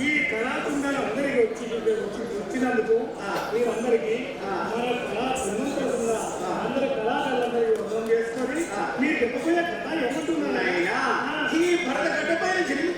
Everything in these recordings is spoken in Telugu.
ఈ కళాకుండాలు అందరికీ వచ్చి వచ్చి వచ్చినందుకు మీరందరికీ మన కళా ఉన్నంతకుండా అందరి కళాకారులందరికీ వందనం చేసుకొని మీరు చెప్పబోయే కథ ఏమంటున్నారా ఈ భరత గడ్డపైన జరిగింది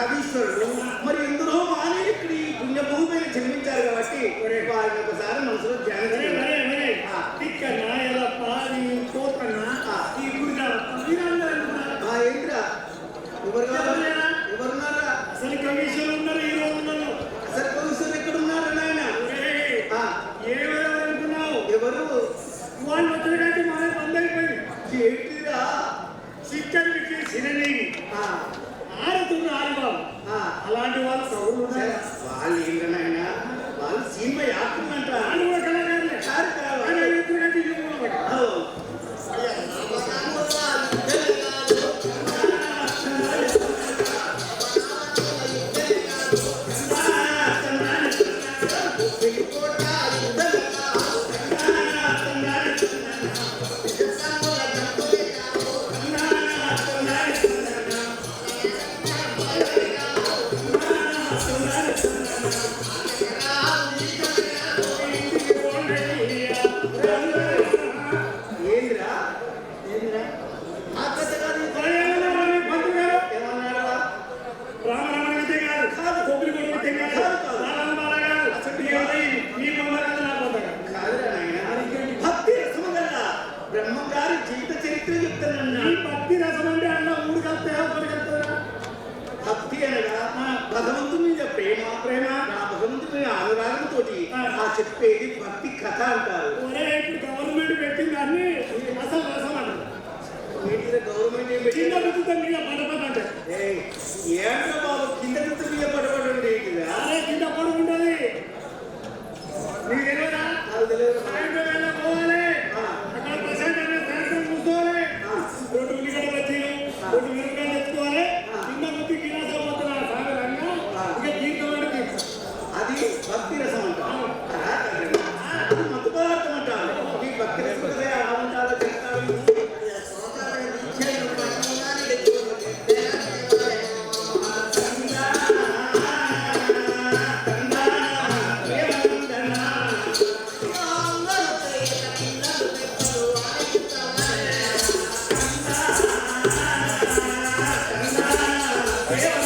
కవీశ్వరుడు. మరి ఎందులో మానే ఇక్కడ ఈ పుణ్యభూమిని జన్మించారు కాబట్టి వారిని ఒకసారి మనసులో ధ్యానం ఏంటిరా? శిక్షణ పెట్టి సినీని అలాంటి వాళ్ళు ప్రభువులు వాళ్ళు ఏంటనైనా వాళ్ళు సీన్పై ఆత్మ అనురాగంతో ఆ. చెప్పేది భక్తి కథ అంటారు. గవర్నమెంట్ పెట్టింది దాన్ని అసలు రసం అంటారు. గవర్నమెంట్ ఏం పెట్టింది? కింద మీద పడపడంటే ఏ బాబు? కింద మీద Thanks.